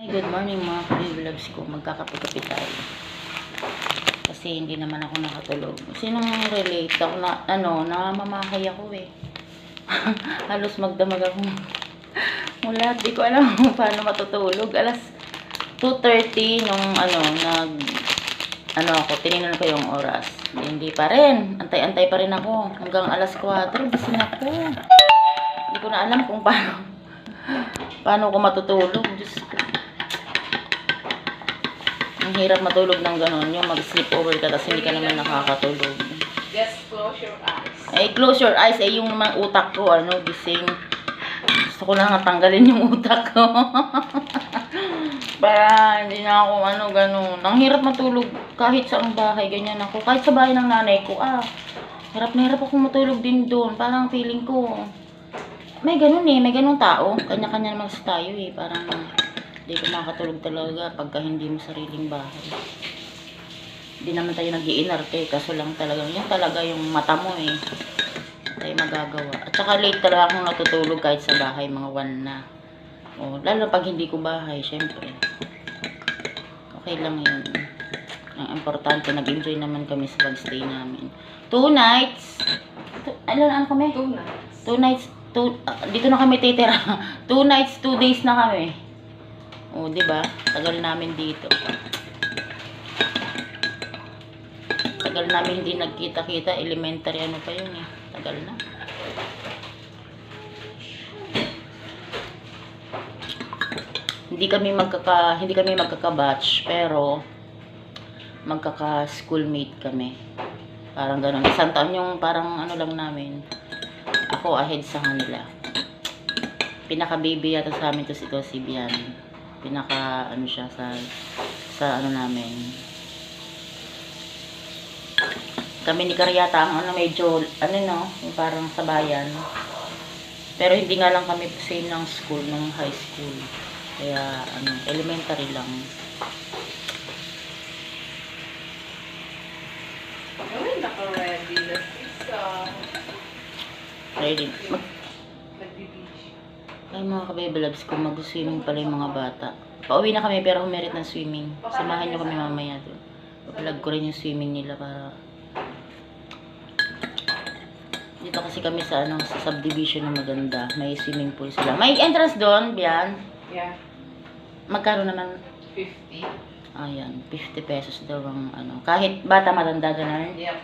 Ay, good morning mga loves ko. Magkakape-kape tayo. Kasi hindi naman ako nakatulog. Sinong relate ako na, ano, namamahay ako eh. Halos magdamag ako. Mula, di ko alam kung paano matutulog. Alas 2.30 nung ano, nag, ano ako, tinignan ko yung oras. Hindi pa rin. Antay-antay pa rin ako. Hanggang alas 4, gising ako. Hindi ko na alam kung paano, paano ko matutulog. Diyos. Ang hirap matulog ng ganon. Yung mag-sleep over ka tapos hindi ka naman nakakatulog. Just close your eyes. Ay, close your eyes. Eh, yung utak ko, ano, gising. Gusto ko lang tanggalin yung utak ko. Para hindi na ako, ano, ganun. Ang hirap matulog kahit sa ang bahay, ganyan ako. Kahit sa bahay ng nanay ko, ah. Hirap na hirap ako matulog din doon. Parang feeling ko, may ganun eh, may ganung tao. Kanya-kanya naman sa tayo eh. Parang hindi ko makatulog talaga pagka hindi mo sariling bahay. Hindi naman tayo nag iinarte kaso lang talaga, yun talaga yung mata mo eh. Tayo magagawa. At saka late talaga akong natutulog kahit sa bahay, mga 1 na. O, lalo pag hindi ko bahay, syempre. Okay lang yun. Ang importante, nag-enjoy naman kami sa pag-stay namin. Two nights. Two, ilan ano kami? Two nights. Two nights, two, ah, dito na kami titira. two nights, two days na kami. O, di ba? Tagal namin dito. Tagal namin hindi nagkita-kita. Elementary ano pa yun eh. Tagal na. Hindi kami magkaka hindi kami magkaka-batch pero magkaka-schoolmate kami. Parang ganun. Isang taon yung parang ano lang namin. Ako ahead sa kanila. Pinaka-baby yata sa amin to si to si Bian. Pinaka ano siya sa sa ano namin. Kami ni Karyata ang ano medyo ano no, yung parang sa bayan. Pero hindi nga lang kami same ng school, ng high school. Kaya ano, elementary lang. Ready. Mag. Ay mga kababy loves ko, mag-swimming pala yung mga bata. Pauwi na kami pero humirit ng swimming. Samahan nyo kami mamaya doon. Papalag ko rin yung swimming nila para... Dito kasi kami sa ano sa subdivision na maganda. May swimming pool sila. May entrance doon, Bian. Yeah. Magkano naman? 50. Ayan, 50 pesos daw ang ano. Kahit bata matanda ganun. Yep.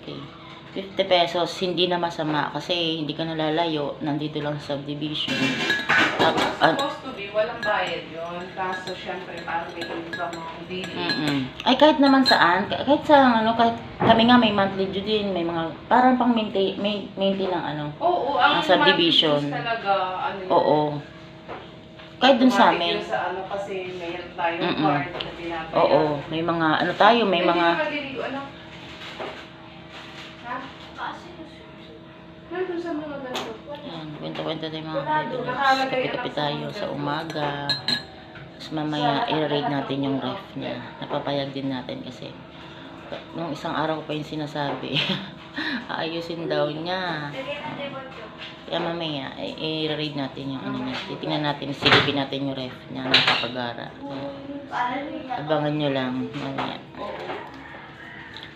Okay. 50 pesos, hindi na masama kasi hindi ka nalalayo, nandito lang sa subdivision. Tapos, ah, Supposed to be, walang bayad yun. Kaso, syempre, parang may income ang daily. Mm-mm. Ay kahit naman saan, kah- kahit sa ano, kahit kami nga may monthly due din, may mga parang pang maintain, main, maintain ng ano. Oo, ang Ang subdivision. talaga, ano yun, Oo. Kahit dun sa amin. Sa ano, kasi mayroon tayong Mm-mm. card na binabayaran. Oo, may mga ano tayo, may Hindi mga maliligo, ano? Ayan, kwento-kwento tayo mga anak sa tayo sa umaga. Tapos mamaya i-raid natin yung ref niya. Napapayag din natin kasi nung isang araw pa yung sinasabi. Aayusin daw niya. Kaya mamaya i-raid natin yung ano niya. Titingnan natin, silipin natin yung ref niya ng kapagara. Abangan nyo lang mamaya.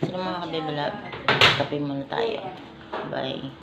Sino mga kabibalab? Kape muna tayo. Bye.